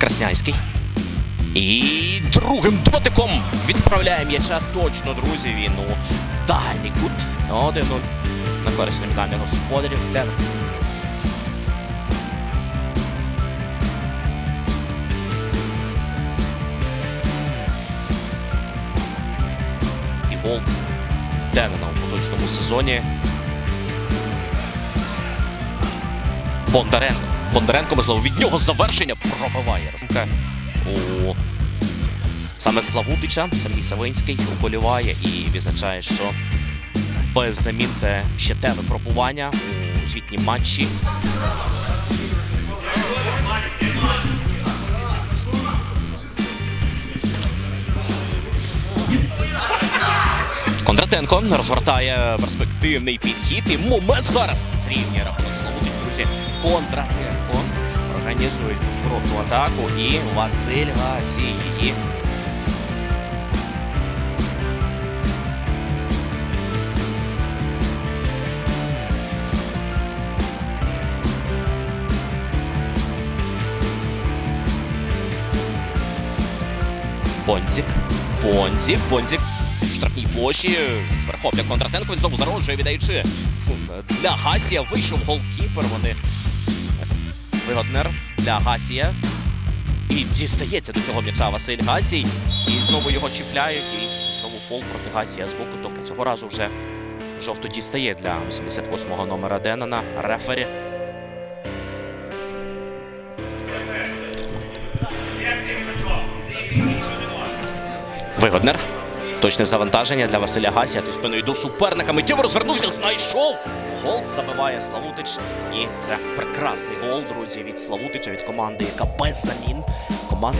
Краснянський. І другим дотиком відправляє м'яча точно, друзі. Він у дальній кут. 1-0 на користь номінальних господарів. І гол Денена у поточному сезоні. Бондаренко. Бондаренко, можливо, від нього завершення пробиває. Розумка у саме Славутича Сергій Савинський вболіває і відзначає, що без замін це ще те випробування у світнім матчі. Кондратенко розгортає перспективний підхід. І момент зараз зрівнює рахунок Славутич, друзі. Кондратенко організує цю скоротну атаку. І Василь Гасій її Бонзік. Бонзік. Штрафній площі. Перехоплює Кондратенко. Він знову зароджує, віддаючи для Гасія. Вийшов голкіпер. Вони Вигоднер для Гасія. І дістається до цього м'яча Василь Гасій. І знову його чіпляють. І знову фол проти Гасія з боку. Тобто цього разу вже жовто дістає для 88-го номера Денана. Рефері. Вигоднер. Точне завантаження для Василя Гасія. Тут спиною до суперника. Миттєво розвернувся, знайшов. Гол забиває Славутич. І це прекрасний гол, друзі, від Славутича, від команди, яка без замін. Команда.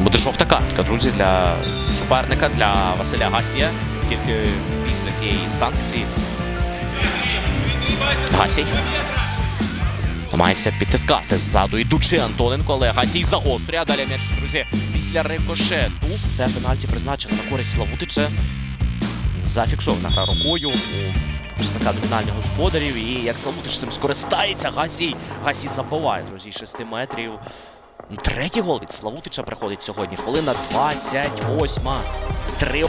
Буде жовта картка, друзі, для суперника, для Василя Гасія тільки е, після цієї санкції. Гасій. Намагається підтискати ззаду. Ідучи Антоненко, але Гасій загострює. А Далі м'яч, друзі, після рикошету. Те пенальті призначено на користь Славутича. Зафіксована гра рукою у представника домінальних господарів. І як Славутич цим скористається, Гасій. Гасій забиває, друзі, 6 метрів. Третій гол від Славутича приходить сьогодні. Хвилина 28. Три.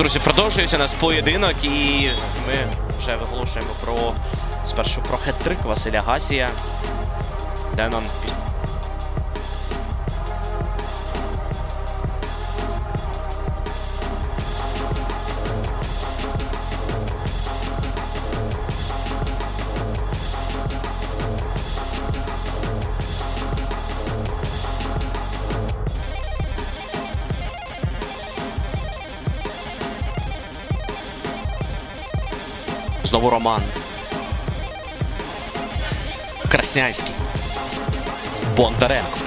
Друзі, продовжується нас поєдинок, і ми вже виголошуємо про спершу про хет-трик Василя Гасія. Денон Знову Роман. Краснянський. Бондаренко.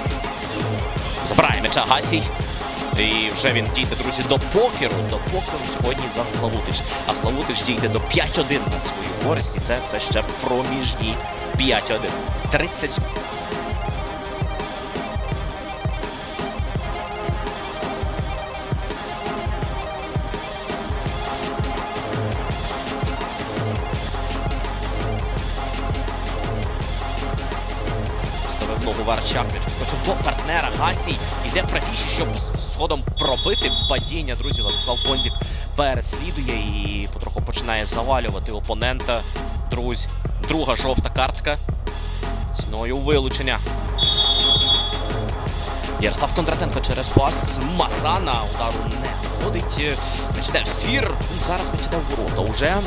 Забирає м'яча Гасій. І вже він дійде, друзі, до покеру. До покеру сьогодні за Славутич. А Славутич дійде до 5-1 на свою користь. І це все ще проміжні 5-1. 30 М'яч скочив до партнера. Гасій іде правіше, щоб сходом пробити падіння. Друзі, Владислав Бонзік переслідує і потроху починає завалювати опонента. Друзі, друга жовта картка. Ціною вилучення. Ярослав Кондратенко через пас Масана. Удару не виходить. М'яч йде в ствір. Зараз м'яч в ворота. Уже е,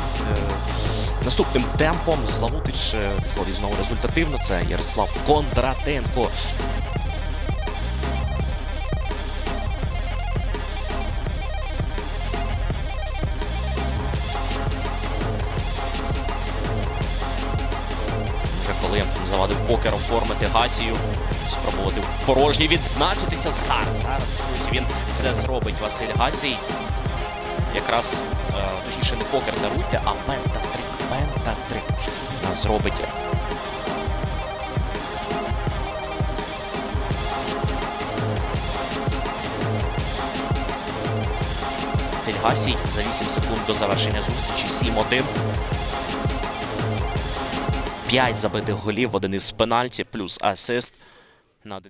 наступним темпом Славутич е, знову результативно. Це Ярослав Кондратенко. Коли завадив покер оформити Гасію. Спробувати в порожній відзначитися зараз. Зараз він це зробить Василь Гасій. Якраз е, точніше не покер даруйте, а ментатрик. Зробить. Тельгасій за 8 секунд до завершення зустрічі 7-1. 5 забитих голів, один із пенальті, плюс асист на один.